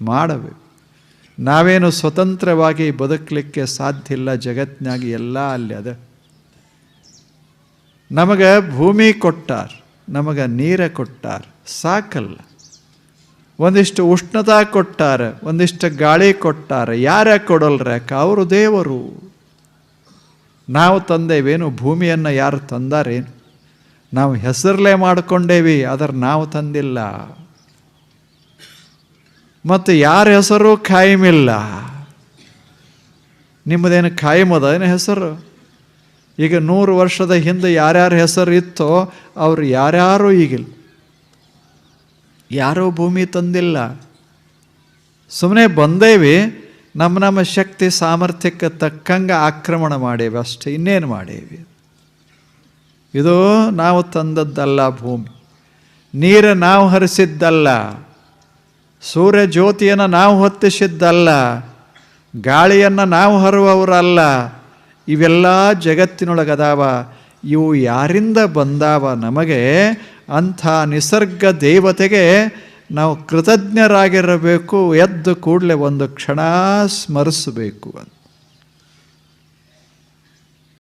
ಮಾಡಬೇಕು. ನಾವೇನು ಸ್ವತಂತ್ರವಾಗಿ ಬದುಕಲಿಕ್ಕೆ ಸಾಧ್ಯ ಇಲ್ಲ ಜಗತ್ತಿನಾಗ ಎಲ್ಲ ಅಲ್ಲಿ ಅದ. ನಮಗೆ ಭೂಮಿ ಕೊಟ್ಟಾರ, ನಮಗೆ ನೀರ ಕೊಟ್ಟಾರ, ಸಾಕಲ್ಲ. ಒಂದಿಷ್ಟು ಉಷ್ಣತಾ ಕೊಟ್ಟಾರ, ಒಂದಿಷ್ಟು ಗಾಳಿ ಕೊಟ್ಟಾರ, ಯಾರ ಕೊಡಲ್ರಕ ಅವರು ದೇವರು. ನಾವು ತಂದೇವೇನು, ಭೂಮಿಯನ್ನು ಯಾರು ತಂದಾರೇನು? ನಾವು ಹೆಸರಲ್ಲೇ ಮಾಡಿಕೊಂಡೇವಿ ಆದರೆ ನಾವು ತಂದಿಲ್ಲ. ಮತ್ತು ಯಾರ ಹೆಸರು ಖಾಯಮಿಲ್ಲ ನಿಮ್ಮದೇನು ಖಾಯಮದ ಏನು ಹೆಸರು? ಈಗ ನೂರು ವರ್ಷದ ಹಿಂದೆ ಯಾರ್ಯಾರ ಹೆಸರು ಇತ್ತೋ ಅವ್ರು ಯಾರ್ಯಾರು ಈಗಿಲ್ಲ. ಯಾರೂ ಭೂಮಿ ತಂದಿಲ್ಲ. ಸುಮ್ಮನೆ ಬಂದೇವಿ, ನಮ್ಮ ನಮ್ಮ ಶಕ್ತಿ ಸಾಮರ್ಥ್ಯಕ್ಕೆ ತಕ್ಕಂಗೆ ಆಕ್ರಮಣ ಮಾಡೇವಿ ಅಷ್ಟೇ, ಇನ್ನೇನು ಮಾಡೇವಿ? ಇದು ನಾವು ತಂದದ್ದಲ್ಲ ಭೂಮಿ. ನೀರು ನಾವು ಹರಿಸಿದ್ದಲ್ಲ. ಸೂರ್ಯ ಜ್ಯೋತಿಯನ್ನು ನಾವು ಹೊತ್ತಿಸಿದ್ದಲ್ಲ, ಗಾಳಿಯನ್ನು ನಾವು ಹರುವವರಲ್ಲ, ಇವೆಲ್ಲ ಜಗತ್ತಿನೊಳಗದಾವ, ಇವು ಯಾರಿಂದ ಬಂದಾವ ನಮಗೆ? ಅಂಥ ನಿಸರ್ಗ ದೇವತೆಗೆ ನಾವು ಕೃತಜ್ಞರಾಗಿರಬೇಕು, ಎದ್ದು ಕೂಡಲೇ ಒಂದು ಕ್ಷಣ ಸ್ಮರಿಸಬೇಕು ಅಂತ.